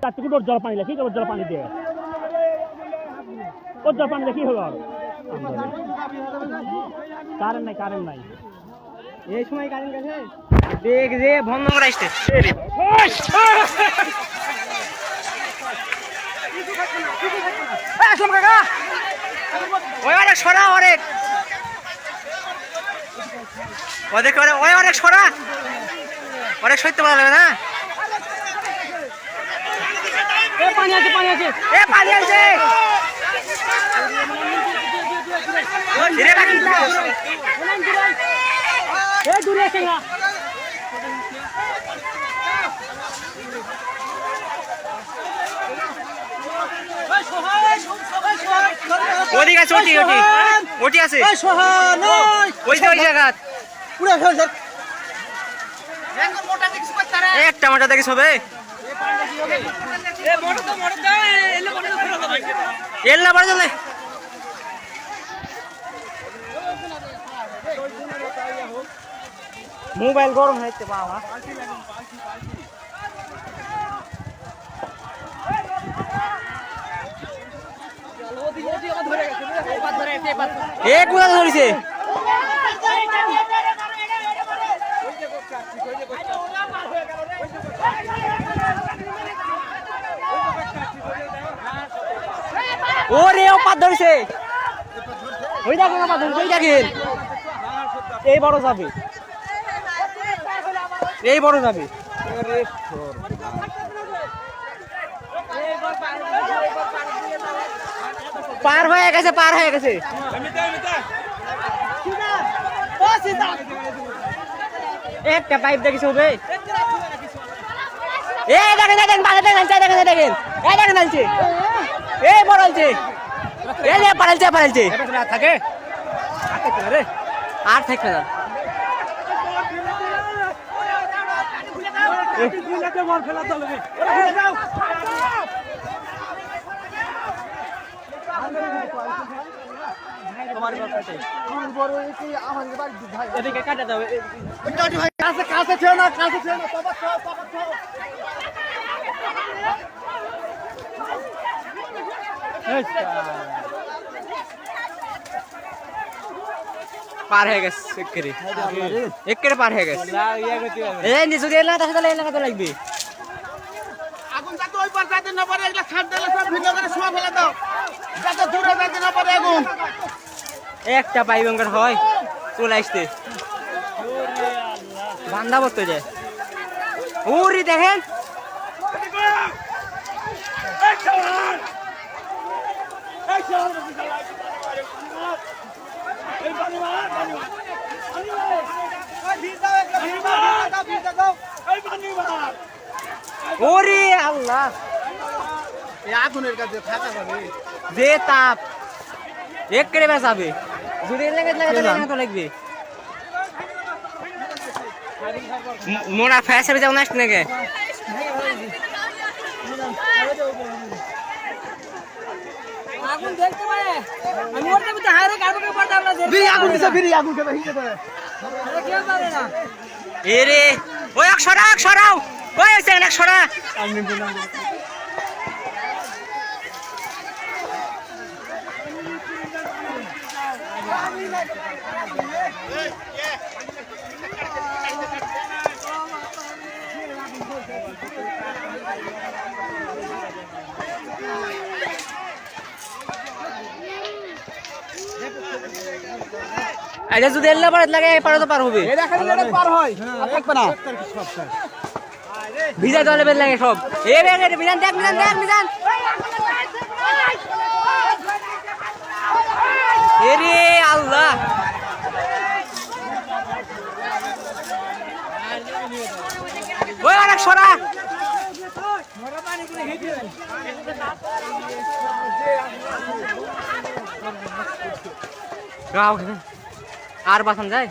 তার থেকে জল পানি লাগে ওর জল পানি দিয়ে। ওর জল পানি কি হলো। কারেন্ট নাই কারেন্ট নাই। এই সময় কারেন্ট গেছে? দেখ যে বন্ধ করে আসতে ওই অনেক সরা, অনেক। অনেক সরা। অনেক সইতে পারা যাবে না। পানি আছে পানি আছে। এ পানি আছে। ধীরে রাখিস না। দূরে আছে ওদিক আছে ওটি ওটি ওটি আছে। ওই যে ওই জায়গা। একটা মোটা দেখিস হবে। বাড়ি চলে মোবাইল গরম হয়েছে বাবা এ কোথায় ধরেছে? ওরে ও পাত ধরেছে। ওই দেখেন পাত ধরেছে, ওই দেখেন। এই বড় যাবে এই বড় যাবে পার হয়ে গেছে, পার হয়ে গেছে। একটা পাইপ দেখিস হবে এই দেখেন দেখেন দেখেন দেখেন দেখেন। এই দেখেন বড় আলছে এই যে পারালছে পারালছে থাকে আর থাকবে না এদিকে কাটা দাও পার হয়ে গেছে একেরে। একেরে পার হয়ে গেছে। এই নিচু না তাহলে এই লাগাতে লাগবে। আগুন যাতে ওই পার যাতে না পারে এগুলা ছাড় দিলে সব ভিন্ন করে শোয়া ফেলে দাও। যাতে দূরে যাতে না পারে আগুন। একটা হয় চলে আসতে। বান্ধা বসতে যায় ওরি দেখেন। ওরে আল্লাহ আগুনের কাছে থাকা যাবে যে তাপ এক করে বেসাবে যদি লেগে লাগাতে লাগে তো লাগবে মোরা ফ্যাসে যেমন আসছে নাকি আগুন দেখতে পারে? আমি ওর মধ্যে হারে কারবকে পড়তে আমরা দেখতে বিড়ি আগুন দিছে বিড়ি আগুন কে হিতে দেবে পারে কেউ পারে না। এ রে ওই এক সরা এক সরাও ওই আছে এক সরা এটা যদি এল্লা পারে লাগে পারে তো পার হবে। পার হয়। থাকবে না। ভিজা জলে বের লাগে সব। এ রে মিজান দেখ মিজান দেখ মিজান এ রে আল্লাহ। ওই অনেক সরা। গাও আর বাসন যায়?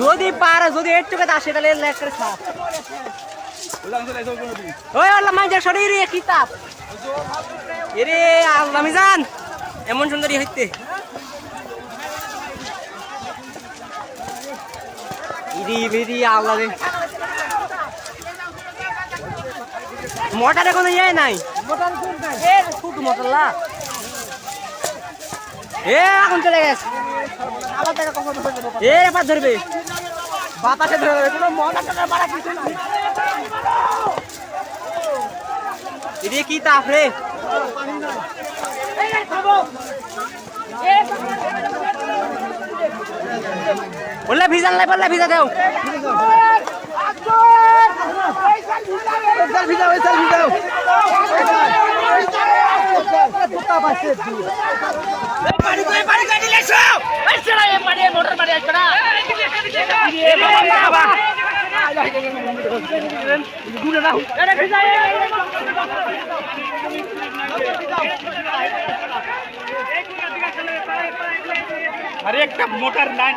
যদি পারে যদি চোখে আসে তাহলে ওই আল্লাহ মাইজার শরীর রে কিতাব। এরে আল্লাহ মিজান এমন সুন্দরী হইতে। ইরি বিরি আল্লাহ রে। মোটর এখন ইয়ে নাই। এ এখন চলে গেছে। এ এবার ধরবে। বাতাসে ধরে ধরবে কোনো মোটর টোটর মারা কিছু না এরে কি তাপ রে? বললে ভিজান লাই, বললে ভিজা দেও। আরে একটা মোটর নাই